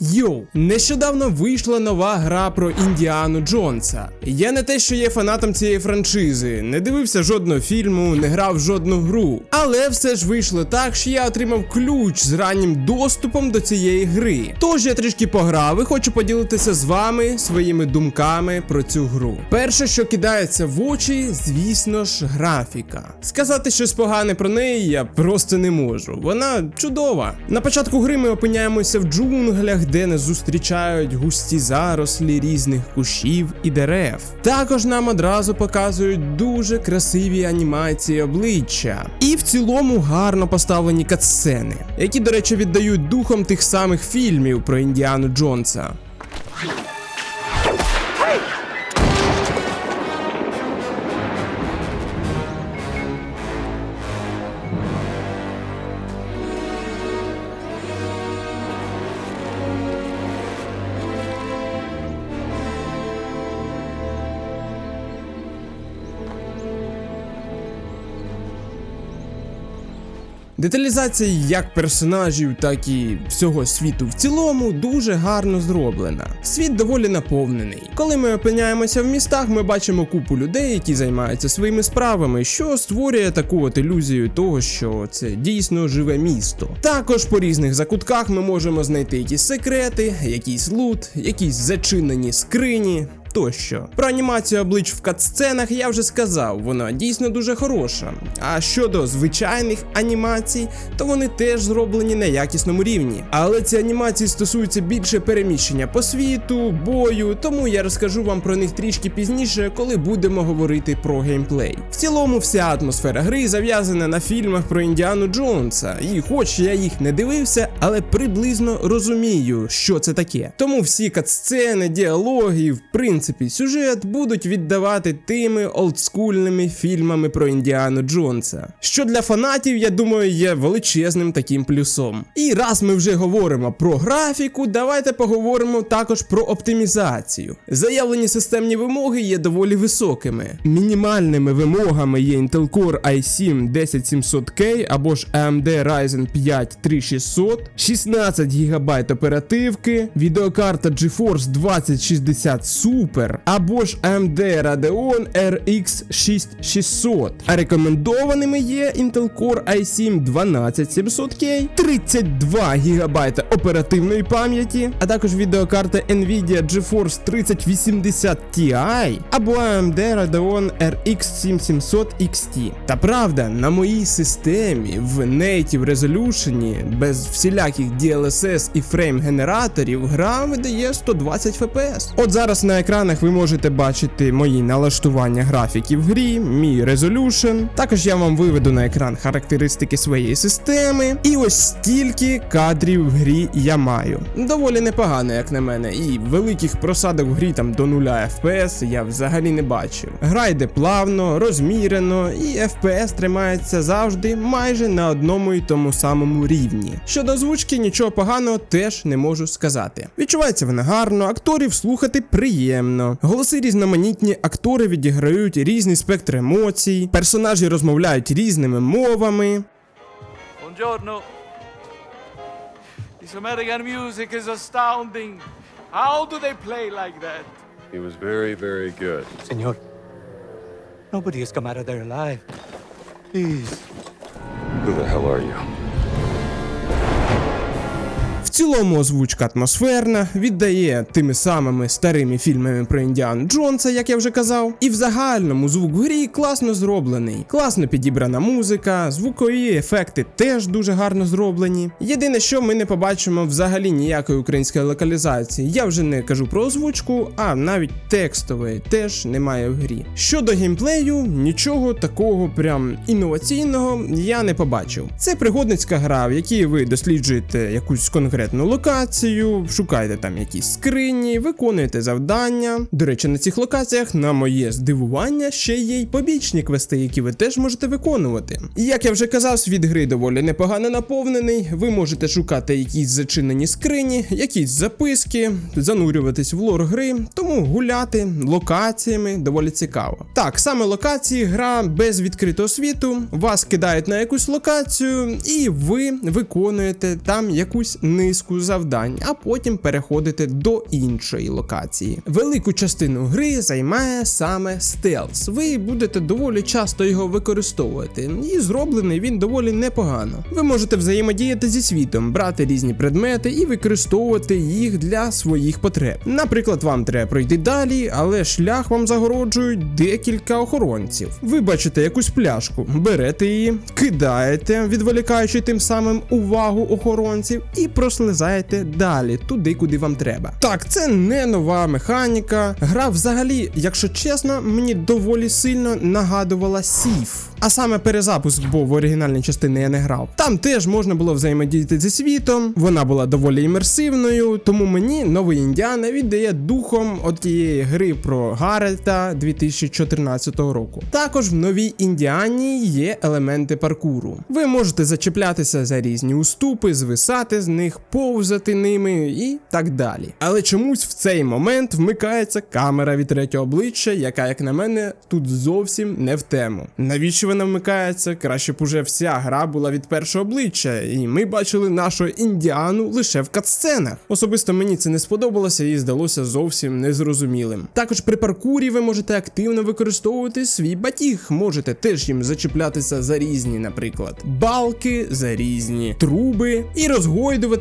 Йоу, нещодавно вийшла нова гра про Індіану Джонса. Я не те, що є фанатом цієї франшизи, не дивився жодного фільму, не грав жодну гру. Але все ж вийшло так, що я отримав ключ з раннім доступом до цієї гри. Тож я трішки пограв і хочу поділитися з вами своїми думками про цю гру. Перше, що кидається в очі, звісно ж, графіка. Сказати щось погане про неї я просто не можу. Вона чудова. На початку гри ми опиняємося в джунглях, де не зустрічають густі зарослі різних кущів і дерев. Також нам одразу показують дуже красиві анімації обличчя. І в цілому гарно поставлені катсцени, які, до речі, віддають духом тих самих фільмів про Індіану Джонса. Деталізація як персонажів, так і всього світу в цілому дуже гарно зроблена. Світ доволі наповнений. Коли ми опиняємося в містах, ми бачимо купу людей, які займаються своїми справами, що створює таку от ілюзію того, що це дійсно живе місто. Також по різних закутках ми можемо знайти якісь секрети, якийсь лут, якісь зачинені скрині тощо. Про анімацію облич в катсценах я вже сказав, вона дійсно дуже хороша. А щодо звичайних анімацій, то вони теж зроблені на якісному рівні. Але ці анімації стосуються більше переміщення по світу, бою, тому я розкажу вам про них трішки пізніше, коли будемо говорити про геймплей. В цілому, вся атмосфера гри зав'язана на фільмах про Індіану Джонса, і хоч я їх не дивився, але приблизно розумію, що це таке. Тому всі катсцени, діалоги, в принципі, сюжет будуть віддавати тими олдскульними фільмами про Індіану Джонса. Що для фанатів, я думаю, є величезним таким плюсом. І раз ми вже говоримо про графіку, давайте поговоримо також про оптимізацію. Заявлені системні вимоги є доволі високими. Мінімальними вимогами є Intel Core i7 10700K або ж AMD Ryzen 5 3600, 16 ГБ оперативки, відеокарта GeForce 2060 Super або ж AMD Radeon RX 6600. А рекомендованими є Intel Core i7 12700K, 32 ГБ оперативної пам'яті, а також відеокарта Nvidia GeForce 3080 Ti або AMD Radeon RX 7700 XT. Та правда, на моїй системі в Native Resolution без всіляких DLSS і фрейм генераторів гра видає 120 FPS. От зараз на екранах ви можете бачити мої налаштування графіків в грі, мій Resolution. Також я вам виведу на екран характеристики своєї системи. І ось стільки кадрів в грі я маю. Доволі непогано, як на мене, і великих просадок в грі там до 0 FPS я взагалі не бачив. Гра йде плавно, розмірено, і FPS тримається завжди майже на одному і тому самому рівні. Щодо озвучки, нічого поганого теж не можу сказати. Відчувається вона гарно, акторів слухати приємно. Голоси різноманітні, актори відіграють різний спектр емоцій, персонажі розмовляють різними мовами. Buongiorno. This American music is astounding. How do they play like that? He was very, very good. Senor, nobody has come out of there alive. Please. Who the hell are you? В цілому озвучка атмосферна, віддає тими самими старими фільмами про Індіану Джонса, як я вже казав. І в загальному звук в грі класно зроблений, класно підібрана музика, звукові ефекти теж дуже гарно зроблені. Єдине, що ми не побачимо взагалі ніякої української локалізації. Я вже не кажу про озвучку, а навіть текстової теж немає в грі. Щодо геймплею, нічого такого прям інноваційного я не побачив. Це пригодницька гра, в якій ви досліджуєте якусь конкретну локацію, шукаєте там якісь скрині, виконуєте завдання. До речі, на цих локаціях, на моє здивування, ще є й побічні квести, які ви теж можете виконувати. І як я вже казав, світ гри доволі непогано наповнений. Ви можете шукати якісь зачинені скрині, якісь записки, занурюватись в лор гри, тому гуляти локаціями доволі цікаво. Так, саме локації, гра без відкритого світу, вас кидають на якусь локацію, і ви виконуєте там якусь низку низку завдань, а потім переходите до іншої локації. Велику частину гри займає саме стелс. Ви будете доволі часто його використовувати, і зроблений він доволі непогано. Ви можете взаємодіяти зі світом, брати різні предмети і використовувати їх для своїх потреб. Наприклад, вам треба пройти далі, але шлях вам загороджують декілька охоронців. Ви бачите якусь пляшку, берете її, кидаєте, відволікаючи тим самим увагу охоронців, і прослизаєте далі, туди, куди вам треба. Так, це не нова механіка. Гра взагалі, якщо чесно, мені доволі сильно нагадувала Сіф. А саме перезапуск, бо в оригінальній частині я не грав. Там теж можна було взаємодіяти зі світом, вона була доволі імерсивною, тому мені новий Індіана віддає духом от тієї гри про Гарета 2014 року. Також в новій Індіані є елементи паркуру. Ви можете зачеплятися за різні уступи, звисати з них, повзати ними і так далі. Але чомусь в цей момент вмикається камера від третього обличчя, яка, як на мене, тут зовсім не в тему. Навіщо вона вмикається? Краще б уже вся гра була від першого обличчя, і ми бачили нашу індіану лише в катсценах. Особисто мені це не сподобалося і здалося зовсім незрозумілим. Також при паркурі ви можете активно використовувати свій батіг, можете теж їм зачеплятися за різні, наприклад, балки, за різні труби і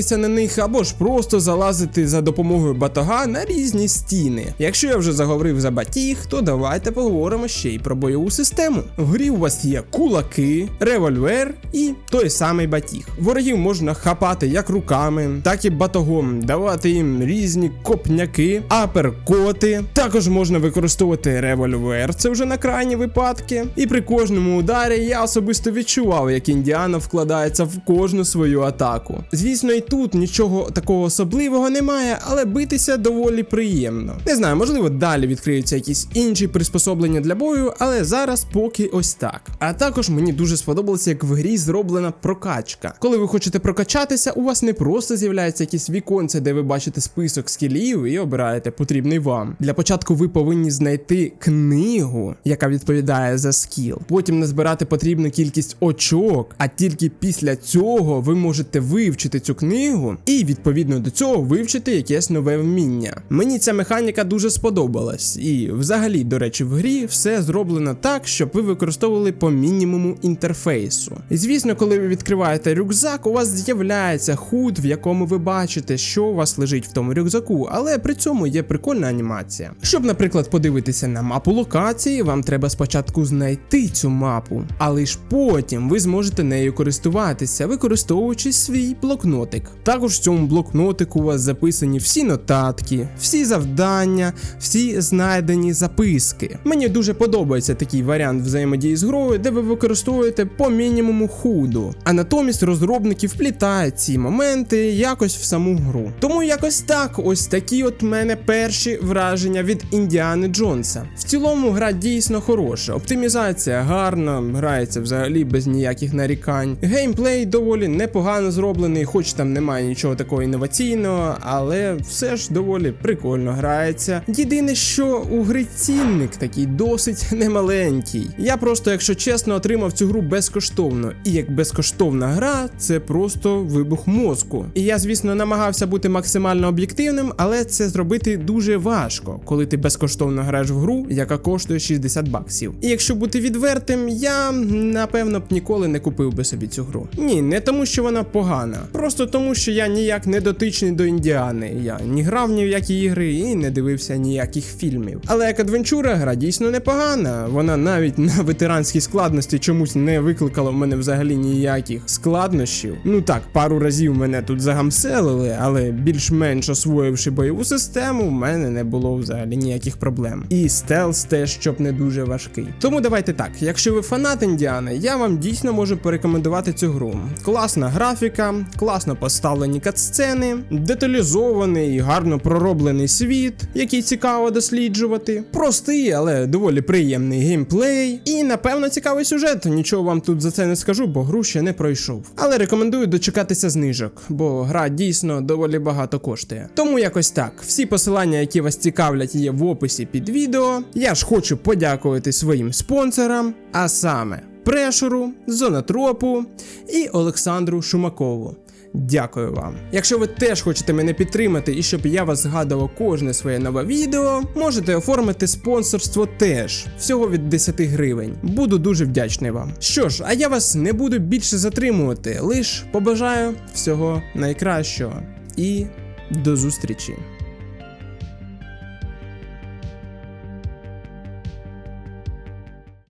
розгойдуватися на них, або ж просто залазити за допомогою батога на різні стіни. Якщо я вже заговорив за батіг, то давайте поговоримо ще й про бойову систему. В грі у вас є кулаки, револьвер і той самий батіг. Ворогів можна хапати як руками, так і батогом, давати їм різні копняки, аперкоти. Також можна використовувати револьвер, це вже на крайні випадки. І при кожному ударі я особисто відчував, як індіана вкладається в кожну свою атаку. Звісно, і тут нічого такого особливого немає, але битися доволі приємно. Не знаю, можливо, далі відкриються якісь інші приспособлення для бою, але зараз поки ось так. А також мені дуже сподобалося, як в грі зроблена прокачка. Коли ви хочете прокачатися, у вас не просто з'являється якесь віконце, де ви бачите список скілів і обираєте потрібний вам. Для початку ви повинні знайти книгу, яка відповідає за скіл. Потім назбирати потрібну кількість очок, а тільки після цього ви можете вивчити цю книгу і відповідно до цього вивчити якесь нове вміння. Мені ця механіка дуже сподобалась, і взагалі, до речі, в грі все зроблено так, щоб ви використовували по мінімуму інтерфейсу. І звісно, коли ви відкриваєте рюкзак, у вас з'являється худ, в якому ви бачите, що у вас лежить в тому рюкзаку, але при цьому є прикольна анімація. Щоб, наприклад, подивитися на мапу локації, вам треба спочатку знайти цю мапу, але ж потім ви зможете нею користуватися, використовуючи свій блокнотик. Також в цьому блокнотику у вас записані всі нотатки, всі завдання, всі знайдені записки. Мені дуже подобається такий варіант взаємодії з грою, де ви використовуєте по мінімуму худу. А натомість розробники вплітають ці моменти якось в саму гру. Тому якось так, ось такі от мене перші враження від Індіани Джонса. В цілому гра дійсно хороша, оптимізація гарна, грається взагалі без ніяких нарікань. Геймплей доволі непогано зроблений, хоч там немає нічого такого інноваційного, але все ж доволі прикольно грається. Єдине, що у гри цінник такий досить немаленький. Я просто, якщо чесно, отримав цю гру безкоштовно. І як безкоштовна гра, це просто вибух мозку. І я, звісно, намагався бути максимально об'єктивним, але це зробити дуже важко, коли ти безкоштовно граєш в гру, яка коштує 60 баксів. І якщо бути відвертим, я напевно б ніколи не купив би собі цю гру. Ні, не тому, що вона погана, просто тому, що я ніяк не дотичний до індіани. Я ні грав ні в які ігри і не дивився ніяких фільмів. Але як адвенчура, гра дійсно непогана. Вона навіть на ветеранській складності чомусь не викликала в мене взагалі ніяких складнощів. Ну так, пару разів мене тут загамселили, але більш-менш освоївши бойову систему, в мене не було взагалі ніяких проблем. І стелс теж щоб не дуже важкий. Тому давайте так, якщо ви фанат Індіани, я вам дійсно можу порекомендувати цю гру. Класна графіка, класно поставлені катсцени, деталізований, гарно пророблений світ, який цікаво досліджувати. Простий, але доволі приємний геймплей. І напевно цікавий сюжет. Нічого вам тут за це не скажу, бо гру ще не пройшов. Але рекомендую дочекатися знижок, бо гра дійсно доволі багато коштує. Тому якось так. Всі посилання, які вас цікавлять, є в описі під відео. Я ж хочу подякувати своїм спонсорам, а саме Прешеру, Зонатропу і Олександру Шумакову. Дякую вам. Якщо ви теж хочете мене підтримати і щоб я вас згадував кожне своє нове відео, можете оформити спонсорство теж всього від 10 гривень. Буду дуже вдячний вам. Що ж, а я вас не буду більше затримувати, лиш побажаю всього найкращого і до зустрічі.